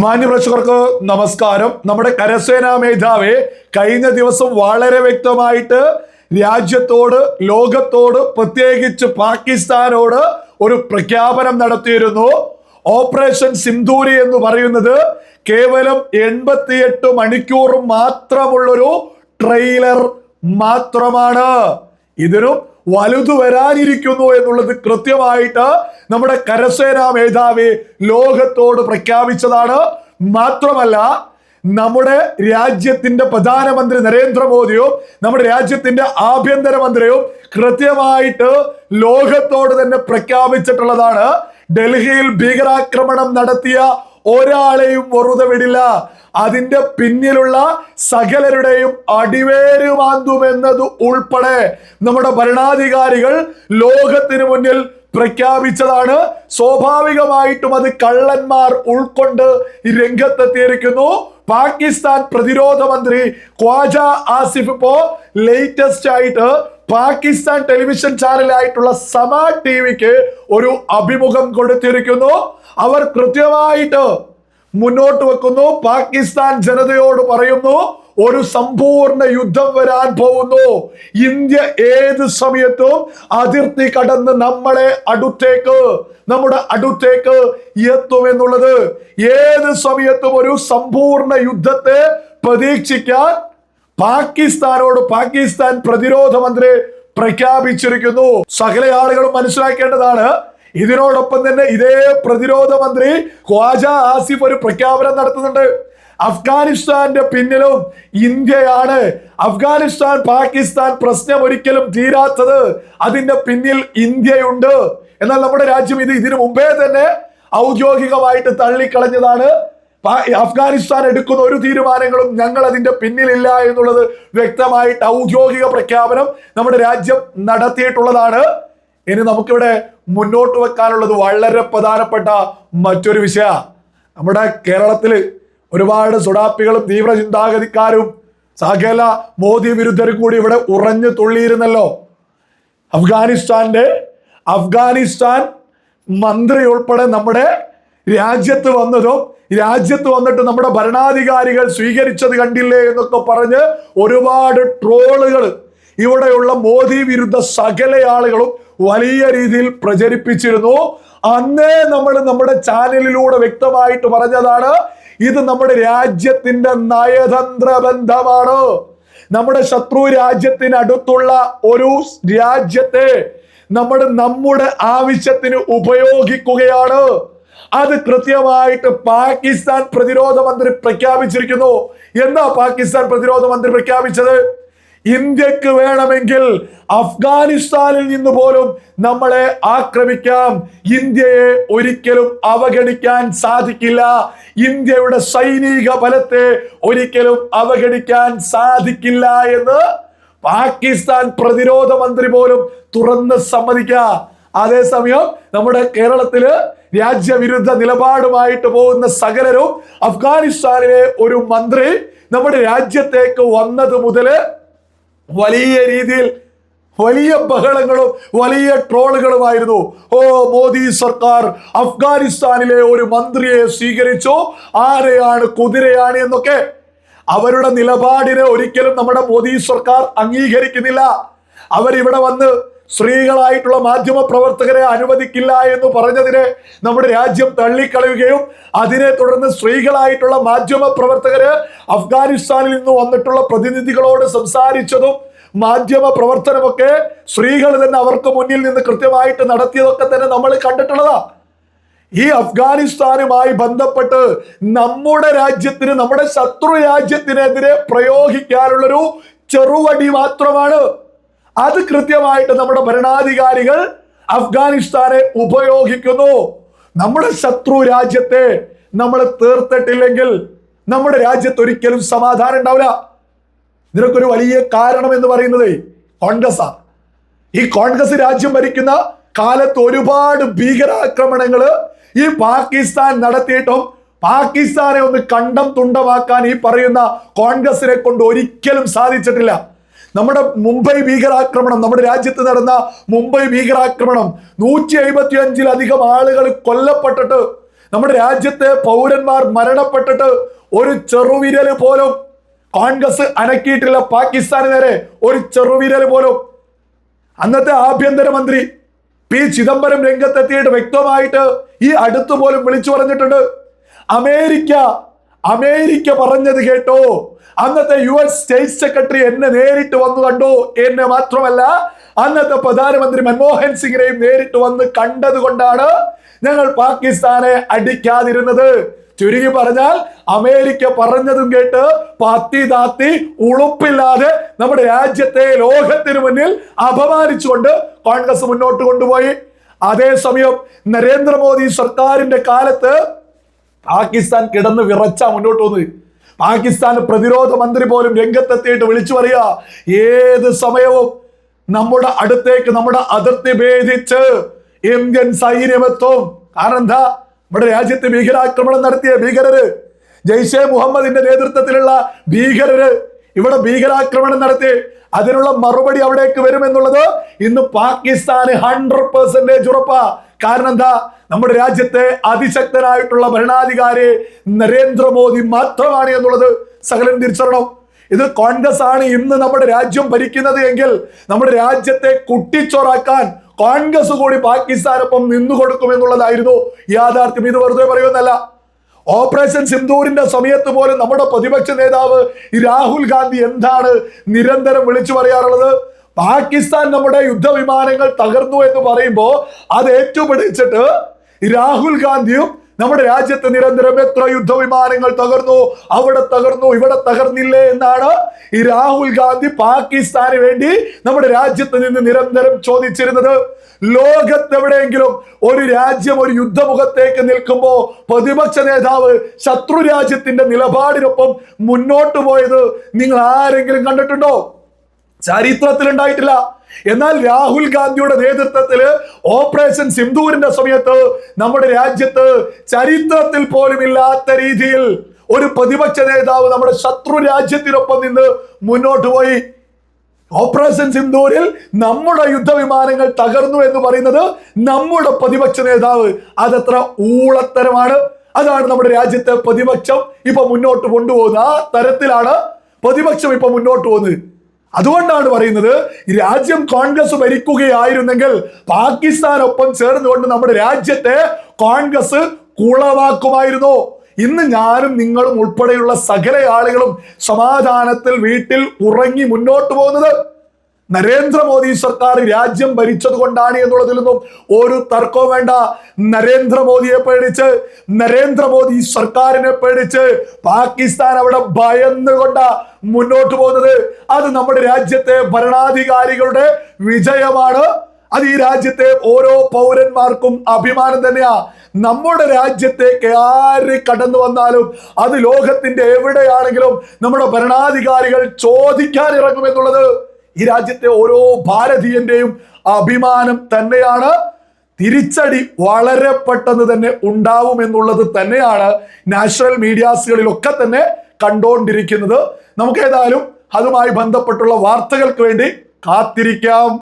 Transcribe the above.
മാന്യപ്രേക്ഷകർക്ക് നമസ്കാരം. നമ്മുടെ കരസേനാ മേധാവി കഴിഞ്ഞ ദിവസം വളരെ വ്യക്തമായിട്ട് രാജ്യത്തോട് ലോകത്തോട് പ്രത്യേകിച്ച് പാകിസ്ഥാനോട് ഒരു പ്രഖ്യാപനം നടത്തിയിരുന്നു. ഓപ്പറേഷൻ സിന്ധൂരി എന്ന് പറയുന്നത് കേവലം എൺപത്തിയെട്ട് മണിക്കൂർ മാത്രമുള്ളൊരു ട്രെയിലർ മാത്രമാണ്. ഇതിനും വലുതു വരാനിരിക്കുന്നു എന്നുള്ളത് കൃത്യമായിട്ട് നമ്മുടെ കരസേനാ മേധാവി ലോകത്തോട് പ്രഖ്യാപിച്ചതാണ്. മാത്രമല്ല നമ്മുടെ രാജ്യത്തിന്റെ പ്രധാനമന്ത്രി നരേന്ദ്രമോദിയും നമ്മുടെ രാജ്യത്തിന്റെ ആഭ്യന്തരമന്ത്രിയും കൃത്യമായിട്ട് ലോകത്തോട് തന്നെ പ്രഖ്യാപിച്ചിട്ടുള്ളതാണ്. ഡൽഹിയിൽ ഭീകരാക്രമണം നടത്തിയ ഒരാളെയും വെറുതെ വിടില്ല. അതിന്റെ പിന്നിലുള്ള സകലരുടെയും അടിവേര് മാന്തുമെന്നത് ഉൾപ്പെടെ നമ്മുടെ ഭരണാധികാരികൾ ലോകത്തിന് മുന്നിൽ പ്രഖ്യാപിച്ചതാണ്. സ്വാഭാവികമായിട്ടും അത് കള്ളന്മാർ ഉൾക്കൊണ്ട് രംഗത്തെത്തിയിരിക്കുന്നു. പാകിസ്ഥാൻ പ്രതിരോധ മന്ത്രി ഖ്വാജ ആസിഫ് ഇപ്പോ ലേറ്റസ്റ്റ് ആയിട്ട് പാകിസ്ഥാൻ ടെലിവിഷൻ ചാനലായിട്ടുള്ള സമ ടി വിക്ക് ഒരു അഭിമുഖം കൊടുത്തിരിക്കുന്നു. അവർ കൃത്യമായിട്ട് മുന്നോട്ട് വെക്കുന്നു. പാകിസ്ഥാൻ ജനതയോട് പറയുന്നു ഒരു സമ്പൂർണ യുദ്ധം വരാൻ പോകുന്നു. ഇന്ത്യ ഏത് സമയത്തും അതിർത്തി കടന്ന് നമ്മളെ അടുത്തേക്ക് നമ്മുടെ അടുത്തേക്ക് എത്തുമെന്നുള്ളത് ഏത് സമയത്തും ഒരു സമ്പൂർണ യുദ്ധത്തെ പ്രതീക്ഷിക്കാൻ പാകിസ്ഥാനോട് പാകിസ്ഥാൻ പ്രതിരോധ മന്ത്രി പ്രഖ്യാപിച്ചിരിക്കുന്നു. സകല ആളുകളും മനസ്സിലാക്കേണ്ടതാണ് ഇതിനോടൊപ്പം തന്നെ ഇതേ പ്രതിരോധ മന്ത്രി ഖ്വാജ ആസിഫ് ഒരു പ്രഖ്യാപനം നടത്തുന്നുണ്ട്. അഫ്ഗാനിസ്ഥാന്റെ പിന്നിലും ഇന്ത്യയാണ്. അഫ്ഗാനിസ്ഥാൻ പാകിസ്ഥാൻ പ്രശ്നം ഒരിക്കലും തീരാത്തത്. അതിന്റെ പിന്നിൽ ഇന്ത്യയുണ്ട്. എന്നാൽ നമ്മുടെ രാജ്യം ഇത് ഇതിനു മുമ്പേ തന്നെ ഔദ്യോഗികമായിട്ട് തള്ളിക്കളഞ്ഞതാണ്. അഫ്ഗാനിസ്ഥാൻ എടുക്കുന്ന ഒരു തീരുമാനങ്ങളും ഞങ്ങൾ അതിന്റെ പിന്നിലില്ല എന്നുള്ളത് വ്യക്തമായിട്ട് ഔദ്യോഗിക പ്രഖ്യാപനം നമ്മുടെ രാജ്യം നടത്തിയിട്ടുള്ളതാണ്. ഇനി നമുക്കിവിടെ മുന്നോട്ട് വെക്കാനുള്ളത് വളരെ പ്രധാനപ്പെട്ട മറ്റൊരു വിഷയ. നമ്മുടെ കേരളത്തിൽ ഒരുപാട് സുഡാപ്പികളും തീവ്ര ചിന്താഗതിക്കാരും സാഖേല മോദി വിരുദ്ധരും കൂടി ഇവിടെ ഉറഞ്ഞു തുള്ളിയിരുന്നല്ലോ. അഫ്ഗാനിസ്ഥാന്റെ അഫ്ഗാനിസ്ഥാൻ മന്ത്രി ഉൾപ്പെടെ നമ്മുടെ രാജ്യത്ത് വന്നതും രാജ്യത്ത് വന്നിട്ട് നമ്മുടെ ഭരണാധികാരികൾ സ്വീകരിച്ചത് കണ്ടില്ലേ എന്നൊക്കെ പറഞ്ഞ് ഒരുപാട് ട്രോളുകൾ ഇവിടെയുള്ള മോദി വിരുദ്ധ സകല ആളുകളും വലിയ രീതിയിൽ പ്രചരിപ്പിച്ചിരുന്നു. അന്നേ നമ്മൾ നമ്മുടെ ചാനലിലൂടെ വ്യക്തമായിട്ട് പറഞ്ഞതാണ് ഇത് നമ്മുടെ രാജ്യത്തിന്റെ നയതന്ത്ര ബന്ധമാണ്. നമ്മുടെ ശത്രു രാജ്യത്തിനടുത്തുള്ള ഒരു രാജ്യത്തെ നമ്മൾ നമ്മുടെ ആവശ്യത്തിന് ഉപയോഗിക്കുകയാണ്. അത് കൃത്യമായിട്ട് പാകിസ്ഥാൻ പ്രതിരോധ മന്ത്രി പ്രഖ്യാപിച്ചിരിക്കുന്നു. എന്താ പാകിസ്ഥാൻ പ്രതിരോധ മന്ത്രി പ്രഖ്യാപിച്ചത്? ഇന്ത്യയ്ക്ക് വേണമെങ്കിൽ അഫ്ഗാനിസ്ഥാനിൽ നിന്ന് പോലും നമ്മളെ ആക്രമിക്കാം. ഇന്ത്യയെ ഒരിക്കലും അവഗണിക്കാൻ സാധിക്കില്ല. ഇന്ത്യയുടെ സൈനിക ബലത്തെ ഒരിക്കലും അവഗണിക്കാൻ സാധിക്കില്ല എന്ന് പാകിസ്ഥാൻ പ്രതിരോധ മന്ത്രി പോലും തുറന്ന് സമ്മതിക്ക. അതേസമയം നമ്മുടെ കേരളത്തിൽ രാജ്യവിരുദ്ധ നിലപാടുമായിട്ട് പോകുന്ന സകലരും അഫ്ഗാനിസ്ഥാനിലെ ഒരു മന്ത്രി നമ്മുടെ രാജ്യത്തേക്ക് വന്നത് മുതൽ വലിയ രീതിയിൽ വലിയ ബഹളങ്ങളും വലിയ ട്രോളുകളുമായിരുന്നു. ഓ മോദി സർക്കാർ അഫ്ഗാനിസ്ഥാനിലെ ഒരു മന്ത്രിയെ സ്വീകരിച്ചു. ആരെയാണ് കുതിരയാണ് എന്നൊക്കെ അവരുടെ നിലപാടിനെ ഒരിക്കലും നമ്മുടെ മോദി സർക്കാർ അംഗീകരിക്കുന്നില്ല. അവരിവിടെ വന്ന് സ്ത്രീകളായിട്ടുള്ള മാധ്യമ പ്രവർത്തകരെ അനുവദിക്കില്ല എന്ന് പറഞ്ഞതിനെ നമ്മുടെ രാജ്യം തള്ളിക്കളയുകയും അതിനെ തുടർന്ന് സ്ത്രീകളായിട്ടുള്ള മാധ്യമ പ്രവർത്തകര് അഫ്ഗാനിസ്ഥാനിൽ നിന്ന് വന്നിട്ടുള്ള പ്രതിനിധികളോട് സംസാരിച്ചതും മാധ്യമ പ്രവർത്തനമൊക്കെ സ്ത്രീകൾ തന്നെ അവർക്ക് മുന്നിൽ നിന്ന് കൃത്യമായിട്ട് നടത്തിയതൊക്കെ തന്നെ നമ്മൾ കണ്ടിട്ടുള്ളതാ. ഈ അഫ്ഗാനിസ്ഥാനുമായി ബന്ധപ്പെട്ട് നമ്മുടെ രാജ്യത്തിന് നമ്മുടെ ശത്രു രാജ്യത്തിനെതിരെ പ്രയോഗിക്കാനുള്ളൊരു ചെറുവടി മാത്രമാണ് അത് കൃത്യമായിട്ട് നമ്മുടെ ഭരണാധികാരികൾ അഫ്ഗാനിസ്ഥാനെ ഉപയോഗിക്കുന്നു. നമ്മുടെ ശത്രു രാജ്യത്തെ നമ്മൾ തീർത്തിട്ടില്ലെങ്കിൽ നമ്മുടെ രാജ്യത്ത് ഒരിക്കലും സമാധാനം ഉണ്ടാവില്ല. നിനക്കൊരു വലിയ കാരണം എന്ന് പറയുന്നത് കോൺഗ്രസ് ഈ കോൺഗ്രസ് രാജ്യം ഭരിക്കുന്ന കാലത്ത് ഒരുപാട് ഭീകരാക്രമണങ്ങൾ ഈ പാകിസ്ഥാൻ നടത്തിയിട്ടും പാകിസ്ഥാനെ ഒന്ന് കണ്ടം തുണ്ടമാക്കാൻ ഈ പറയുന്ന കോൺഗ്രസിനെ കൊണ്ട് ഒരിക്കലും സാധിച്ചിട്ടില്ല. നമ്മുടെ മുംബൈ ഭീകരാക്രമണം നമ്മുടെ രാജ്യത്ത് നടന്ന മുംബൈ ഭീകരാക്രമണം നൂറ്റി എഴുപത്തി അഞ്ചിലധികം ആളുകൾ കൊല്ലപ്പെട്ടിട്ട് നമ്മുടെ രാജ്യത്തെ പൗരന്മാർ മരണപ്പെട്ടിട്ട് ഒരു ചെറുവിരൽ പോലും കോൺഗ്രസ് അനക്കിയിട്ടില്ല പാകിസ്ഥാന് നേരെ ഒരു ചെറുവിരൽ പോലും. അന്നത്തെ ആഭ്യന്തരമന്ത്രി പി ചിദംബരം രംഗത്തെത്തിയിട്ട് വ്യക്തമായിട്ട് ഈ അടുത്ത് പോലും വിളിച്ചു പറഞ്ഞിട്ടുണ്ട് അമേരിക്ക അമേരിക്ക പറഞ്ഞത് കേട്ടോ. അന്നത്തെ യു എസ് സ്റ്റേറ്റ് സെക്രട്ടറി എന്നെ നേരിട്ട് വന്നു കണ്ടു. എന്നെ മാത്രമല്ല അന്നത്തെ പ്രധാനമന്ത്രി മൻമോഹൻ സിംഗിനെയും നേരിട്ട് വന്ന് കണ്ടത് കൊണ്ടാണ് ഞങ്ങൾ പാകിസ്ഥാനെ അടിക്കാതിരുന്നത്. ചുരുങ്ങി പറഞ്ഞാൽ അമേരിക്ക പറഞ്ഞതും കേട്ട് പത്തി താത്തി ഉളുപ്പില്ലാതെ നമ്മുടെ രാജ്യത്തെ ലോകത്തിന് മുന്നിൽ അപമാനിച്ചുകൊണ്ട് കോൺഗ്രസ് മുന്നോട്ട് കൊണ്ടുപോയി. അതേസമയം നരേന്ദ്രമോദി സർക്കാരിന്റെ കാലത്ത് പാകിസ്ഥാൻ കിടന്ന് വിറച്ച മുന്നോട്ട് വന്നത് പാകിസ്ഥാൻ പ്രതിരോധ മന്ത്രി പോലും രംഗത്തെത്തിയിട്ട് വിളിച്ചു പറയുക ഏത് സമയവും നമ്മുടെ അടുത്തേക്ക് നമ്മുടെ അതിർത്തി ഭേദിച്ച് ഇന്ത്യൻ സൈന്യമെത്തും. കാരണം എന്താ? നമ്മുടെ രാജ്യത്ത് ഭീകരാക്രമണം നടത്തിയ ഭീകരര് ജയ്ഷെ മുഹമ്മദിന്റെ നേതൃത്വത്തിലുള്ള ഭീകരര് ഇവിടെ ഭീകരാക്രമണം നടത്തി അതിനുള്ള മറുപടി അവിടേക്ക് വരുമെന്നുള്ളത് ഇന്ന് പാകിസ്ഥാന് ഹൺഡ്രഡ് പെർസെന്റേജ് ഉറപ്പാ. കാരണം എന്താ? നമ്മുടെ രാജ്യത്തെ അതിശക്തനായിട്ടുള്ള ഭരണാധികാരി നരേന്ദ്രമോദി മാത്രമാണ് എന്നുള്ളത് സകലം തിരിച്ചറിയണം. ഇത് കോൺഗ്രസ് ആണ് ഇന്ന് നമ്മുടെ രാജ്യം ഭരിക്കുന്നത് എങ്കിൽ നമ്മുടെ രാജ്യത്തെ കുട്ടിച്ചോറാക്കാൻ കോൺഗ്രസ് കൂടി പാകിസ്ഥാനൊപ്പം നിന്നു കൊടുക്കുമെന്നുള്ളതായിരുന്നു യാഥാർത്ഥ്യം. ഇത് വെറുതെ പറയുന്നല്ല ഓപ്പറേഷൻ സിന്ദൂരിന്റെ സമയത്ത് പോലും നമ്മുടെ പ്രതിപക്ഷ നേതാവ് രാഹുൽ ഗാന്ധി എന്താണ് നിരന്തരം വിളിച്ചു പറയാറുള്ളത്? പാകിസ്ഥാൻ നമ്മുടെ യുദ്ധവിമാനങ്ങൾ തകർന്നു എന്ന് പറയുമ്പോൾ അത് ഏറ്റുപിടിച്ചിട്ട് രാഹുൽ ഗാന്ധിയും നമ്മുടെ രാജ്യത്ത് നിരന്തരം എത്ര യുദ്ധവിമാനങ്ങൾ തകർന്നു? അവിടെ തകർന്നു ഇവിടെ തകർന്നില്ലേ എന്നാണ് ഈ രാഹുൽ ഗാന്ധി പാകിസ്ഥാന് വേണ്ടി നമ്മുടെ രാജ്യത്ത് നിന്ന് നിരന്തരം ചോദിച്ചിരുന്നത്. ലോകത്തെവിടെയെങ്കിലും ഒരു രാജ്യം ഒരു യുദ്ധമുഖത്തേക്ക് നിൽക്കുമ്പോൾ പ്രതിപക്ഷ നേതാവ് ശത്രു രാജ്യത്തിന്റെ നിലപാടിനൊപ്പം മുന്നോട്ട് പോയത് നിങ്ങൾ ആരെങ്കിലും കണ്ടിട്ടുണ്ടോ? ചരിത്രത്തിൽ ഉണ്ടായിട്ടില്ല എന്നാൽ രാഹുൽ ഗാന്ധിയുടെ നേതൃത്വത്തിൽ ഓപ്പറേഷൻ സിന്ധൂരിന്റെ സമയത്ത് നമ്മുടെ രാജ്യത്ത് ചരിത്രത്തിൽ പോലും ഇല്ലാത്ത രീതിയിൽ ഒരു പ്രതിപക്ഷ നേതാവ് നമ്മുടെ ശത്രു രാജ്യത്തിനൊപ്പം നിന്ന് മുന്നോട്ട് പോയി. ഓപ്പറേഷൻ സിന്ധൂരിൽ നമ്മുടെ യുദ്ധവിമാനങ്ങൾ തകർന്നു എന്ന് പറയുന്നത് നമ്മുടെ പ്രതിപക്ഷ നേതാവ്. അതത്ര ഊളത്തരമാണ്. അതാണ് നമ്മുടെ രാജ്യത്തെ പ്രതിപക്ഷം ഇപ്പൊ മുന്നോട്ട് കൊണ്ടുപോകുന്നത് ആ തരത്തിലാണ് പ്രതിപക്ഷം ഇപ്പൊ മുന്നോട്ട് പോകുന്നത്. അതുകൊണ്ടാണ് പറയുന്നത് രാജ്യം കോൺഗ്രസ് ഭരിക്കുകയായിരുന്നെങ്കിൽ പാകിസ്ഥാനൊപ്പം ചേർന്നുകൊണ്ട് നമ്മുടെ രാജ്യത്തെ കോൺഗ്രസ് കുളവാക്കുമായിരുന്നു ഇന്ന് ഞാനും നിങ്ങളും ഉൾപ്പെടെയുള്ള സകല ആളുകളും സമാധാനത്തിൽ വീട്ടിൽ ഉറങ്ങി മുന്നോട്ട് പോകുന്നത് നരേന്ദ്രമോദി സർക്കാർ രാജ്യം ഭരിച്ചത് കൊണ്ടാണ് എന്നുള്ളതിലൊന്നും ഒരു തർക്കവും വേണ്ട. നരേന്ദ്രമോദിയെ പേടിച്ച് നരേന്ദ്രമോദി സർക്കാരിനെ പേടിച്ച് പാകിസ്ഥാൻ അവിടെ ഭയന്നുകൊണ്ട മുന്നോട്ട് പോകുന്നത് അത് നമ്മുടെ രാജ്യത്തെ ഭരണാധികാരികളുടെ വിജയമാണ്. അത് ഈ രാജ്യത്തെ ഓരോ പൗരന്മാർക്കും അഭിമാനം തന്നെയാ. നമ്മുടെ രാജ്യത്തേക്ക് ആര് കടന്നു വന്നാലും അത് ലോകത്തിന്റെ എവിടെയാണെങ്കിലും നമ്മുടെ ഭരണാധികാരികൾ ചോദിക്കാൻ ഇറങ്ങുമെന്നുള്ളത് ഈ രാജ്യത്തെ ഓരോ ഭാരതീയന്റെയും അഭിമാനം തന്നെയാണ്. തിരിച്ചടി വളരെ പെട്ടെന്ന് തന്നെ ഉണ്ടാവും എന്നുള്ളത് തന്നെയാണ് നാഷണൽ മീഡിയാസുകളിലൊക്കെ തന്നെ കണ്ടുകൊണ്ടിരിക്കുന്നത് നമുക്ക് ഏതായാലും അതുമായി ബന്ധപ്പെട്ടുള്ള വാർത്തകൾക്ക് വേണ്ടി കാത്തിരിക്കാം.